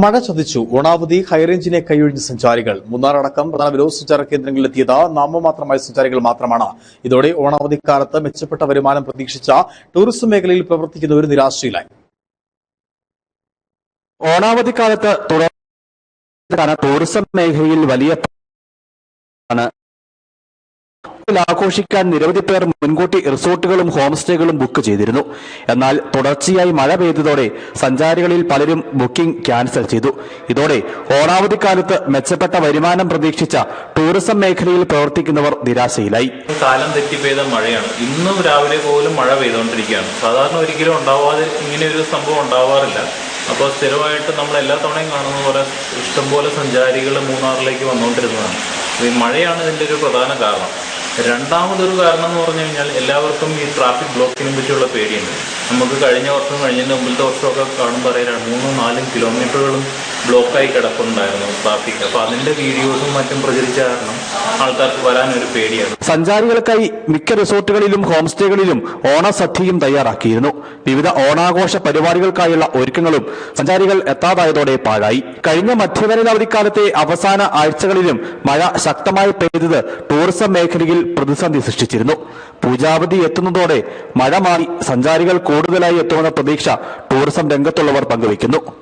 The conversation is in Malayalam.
മഴ ചതിച്ചു. ഓണാവധി ഹൈറേഞ്ചിനെ കൈയൊഴിഞ്ഞ സഞ്ചാരികൾ. മൂന്നാർ അടക്കം പ്രധാന വിനോദസഞ്ചാര കേന്ദ്രങ്ങളിൽ കേന്ദ്രങ്ങളിലെത്തിയത് നാമമാത്രമായ സഞ്ചാരികൾ മാത്രമാണ്. ഇതോടെ ഓണാവധിക്കാലത്ത് മെച്ചപ്പെട്ട വരുമാനം പ്രതീക്ഷിച്ച ടൂറിസം മേഖലയിൽ പ്രവർത്തിക്കുന്ന ഒരു നിരാശയിലായി. ഓണാവധി കാലത്ത് ടൂറിസം മേഖലയിൽ വലിയ ആഘോഷിക്കാൻ നിരവധി പേർ മുൻകൂട്ടി റിസോർട്ടുകളും ഹോം സ്റ്റേകളും ബുക്ക് ചെയ്തിരുന്നു. എന്നാൽ തുടർച്ചയായി മഴ പെയ്തതോടെ സഞ്ചാരികളിൽ പലരും ബുക്കിംഗ് ക്യാൻസൽ ചെയ്തു. ഇതോടെ ഓണാവധിക്കാലത്ത് മെച്ചപ്പെട്ട വരുമാനം പ്രതീക്ഷിച്ച ടൂറിസം മേഖലയിൽ പ്രവർത്തിക്കുന്നവർ നിരാശയിലായി. കാലം തെറ്റി പെയ്ത മഴയാണ്. ഇന്നും രാവിലെ പോലും മഴ പെയ്തുകൊണ്ടിരിക്കുകയാണ്. സാധാരണ ഒരിക്കലും ഉണ്ടാവാതെ ഇങ്ങനെ ഒരു സംഭവം ഉണ്ടാവാറില്ല. അപ്പോൾ സ്ഥിരമായിട്ട് നമ്മൾ എല്ലാ തവണയും കാണുന്ന പോലെ ഇഷ്ടംപോലെ സഞ്ചാരികൾ മൂന്നാറിലേക്ക് വന്നുകൊണ്ടിരുന്നതാണ്. ഈ മഴയാണ് ഇതിന്റെ ഒരു പ്രധാന കാരണം. രണ്ടാമതൊരു കാരണം എന്ന് പറഞ്ഞു കഴിഞ്ഞാൽ എല്ലാവർക്കും ഈ ട്രാഫിക് ബ്ലോക്കിനെ പറ്റിയുള്ള പേടിയുണ്ട്. നമുക്ക് കഴിഞ്ഞ വർഷം കഴിഞ്ഞതിന്റെ മുമ്പിലത്തെ വർഷമൊക്കെ കാണുമ്പോൾ അറിയാം മൂന്നും നാലും കിലോമീറ്ററുകളും ബ്ലോക്കായി കിടപ്പുണ്ടായിരുന്നു ട്രാഫിക് അപ്പൊ അതിന്റെ വീഡിയോസും മറ്റും പ്രചരിച്ച കാരണം ആൾക്കാർക്ക് ഒരു പേടിയാണ്. സഞ്ചാരികൾക്കായി മിക്ക റിസോർട്ടുകളിലും ഹോം സ്റ്റേകളിലും ഓണസദ്യയും തയ്യാറാക്കിയിരുന്നു. വിവിധ ഓണാഘോഷ പരിപാടികൾക്കായുള്ള ഒരുക്കങ്ങളും സഞ്ചാരികൾ എത്താതായതോടെ പാഴായി. കഴിഞ്ഞ മധ്യവേനൽ അവധിക്കാലത്തെ അവസാന ആഴ്ചകളിലും മഴ ശക്തമായി പെയ്തത് ടൂറിസം മേഖലയിൽ പ്രതിസന്ധി സൃഷ്ടിച്ചിരുന്നു. പൂജാവധി എത്തുന്നതോടെ മഴ മാറി സഞ്ചാരികൾ കൂടുതലായി എത്തുമെന്ന പ്രതീക്ഷ ടൂറിസം രംഗത്തുള്ളവർ പങ്കുവയ്ക്കുന്നു.